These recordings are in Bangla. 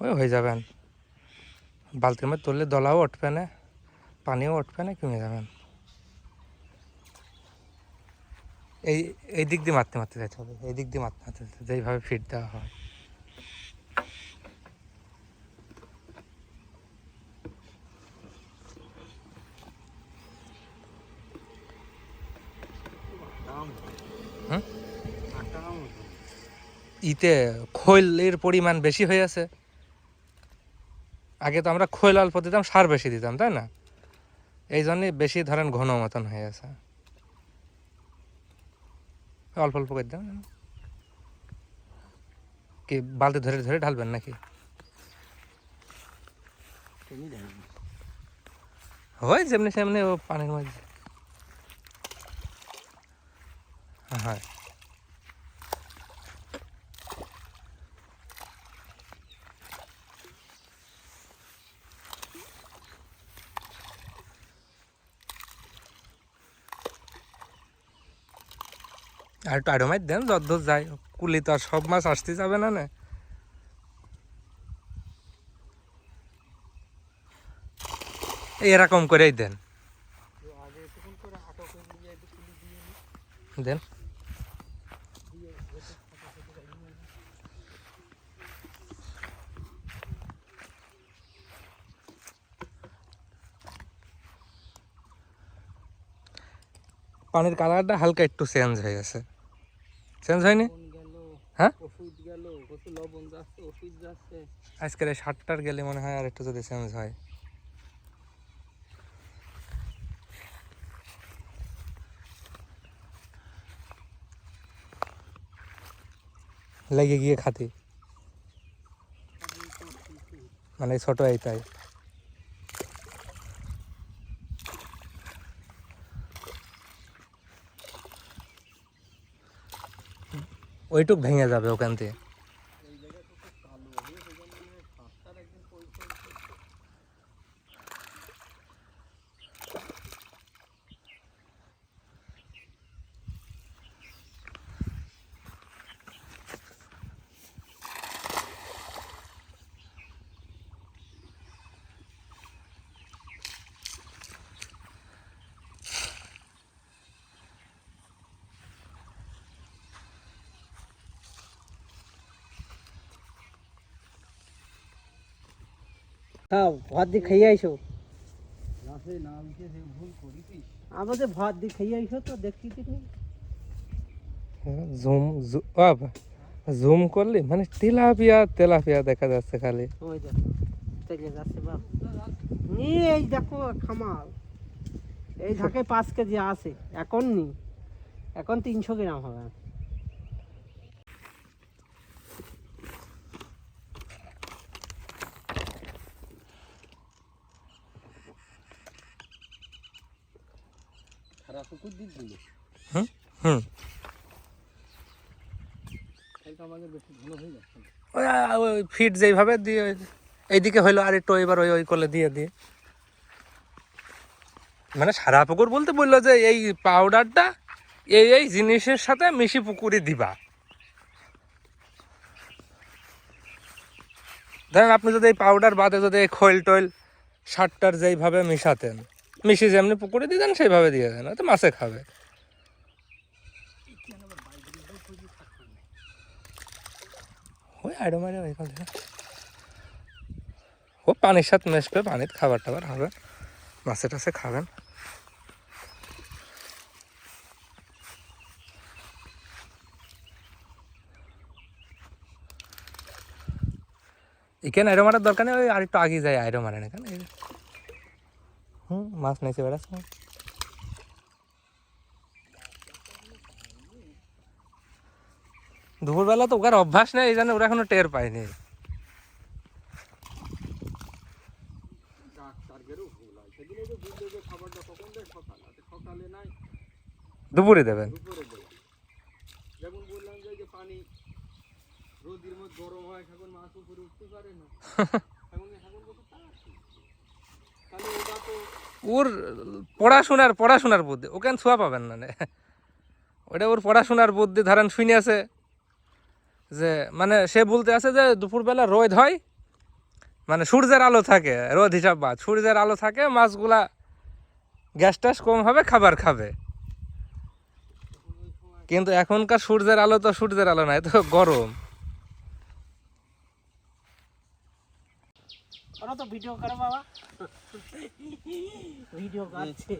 ওই হয়ে যাবেন। বালতির মধ্যে তুললে দলাও উঠবে না, পানিও উঠবে না কমে যাবেন। এই এই দিক দিয়ে মারতে মারতে যেতে হবে, এই দিক দিয়ে মারতে মারতে যেতে যেইভাবে ফিট দেওয়া হয়। ইতে খৈলের পরিমাণ বেশি হয়ে আছে। আগে তো আমরা খৈল অল্প দিতাম সার বেশি দিতাম, তাই না? এই জন্যই বেশি ধরেন ঘন মতন হয়ে আছে। অল্প অল্প করে দাম কি বালতি ধরে ধরে ঢালবেন নাকি? হয় যেমনি সেমনি ও পানির মধ্যে। হয়। আর মাছ দেন যত ধর যায় কুলি তো আর সব মাছ আসতে যাবে না না। এরকম করেই দেন। দেন। পানির কালারটা হালকা একটু চেঞ্জ হয়ে গেছে। চেঞ্জ হয়নি? হ্যাঁ? আজকের এই সাতটার গেলে মনে হয় আর একটু যদি চেঞ্জ হয়। লেগে গিয়ে খাতি। মানে এই ছোট এইটাই ওইটুক ভেঙে যাবে ওখান থেকে। খাও ভাত দিয়ে খাইয়ে আইসো আমাদের ভাত দিয়ে খাইয়ে আইসো তো দেখছি তুমি জুম জুম করলে মানে তেলাপিয়া তেলাপিয়া দেখা যাচ্ছে খালি। ওই যাচ্ছে নিয়ে এই দেখো খামাল এই ঝাঁকে পাঁচ কেজি আছে এখন নি এখন তিনশো গ্রাম হবে খারাপ পুকুর দিক দিল হুম ওই ফিট যেইভাবে দিয়ে এইদিকে হইল আর একটু এবার ওই ওই করলে দিয়ে দিয়ে। মানে সারা পুকুর বলতে বলল যে এই পাউডারটা এই এই জিনিসের সাথে মিশি পুকুরে দিবা। ধরেন আপনি যদি এই পাউডার বাদে যদি এই খৈল টৈল সারটার যেইভাবে মিশাতেন। মিশি যেমনি পুকুরে দিয়ে দেন, সেইভাবে দিয়ে দেন। তো মাছে খাবে। ওই আইডো মারে ওই ও পানির সাথে মেশবে, পানির খাবার টাবার হবে। মাছে টাছে খাবেন। এখানে আইরো মারার দরকার নেই, ওই আর একটু আগে যায় আইরো মারে না কেন এই যে। হুম মাছ নিচে বেড়াচ্ছে দুপুরবেলা তো ওকার অভ্যাস নেই এই জন্য ওরা এখনও টের পায়নি। দুপুরে দেবেন? যেমন বললাম যে পানি রোদির মধ্যে গরম হয় এখন মাছ উপরে উঠতে পারে না এখন এখন কত তাড়াতাড়ি তাহলে ওটা তো ওর পড়াশোনার পড়াশোনার বুদ্ধি। ওখানে ছোঁয়া পাবেন না। ওটা ওর পড়াশোনার বুদ্ধি, ধরেন শুনে আছে যে মানে সে বলতে আছে যে, দুপুরবেলা রোদ হয় মানে সূর্যের আলো থাকে, রোদ হিসাব বাদ। সূর্যের আলো থাকে, মাছগুলা গ্যাস ট্যাস কম হবে, খাবার খাবে। কিন্তু এখনকার সূর্যের আলো তো সূর্যের আলো নাই, তো গরম। করো তো ভিডিও করো বাবা। ভিডিও করছে।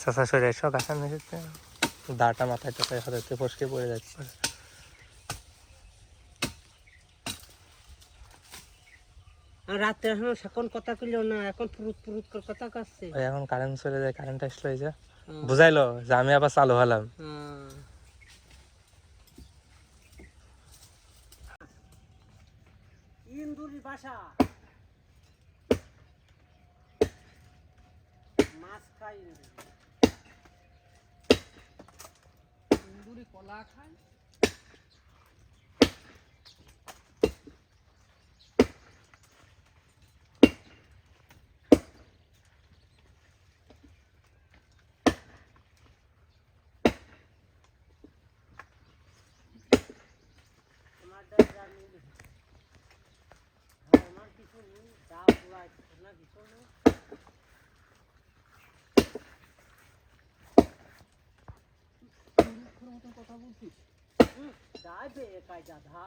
চাষা নিচেতে। দাটা মাথায় টাথায় হাতে ফসকে পড়ে যাচ্ছে। আর রাত্রে এখন কথা কইলো না এখন ফুরুত ফুরুত করে কথা ওই এখন কারেন্ট চলে যায় কারেন্ট আসলো এই যে। বুঝাইলো যে আমি আবার চালু হলাম হ্যাঁ। ইন্দুরি বাসা মাছ খাই। ইন্দুরি কলা খায় আমার ডাল যা নিলি। হ্যাঁ, আমার কিছু নেই যা পুরাই না কিছু নেই কথা বলছিস যাইবে একাই গাধা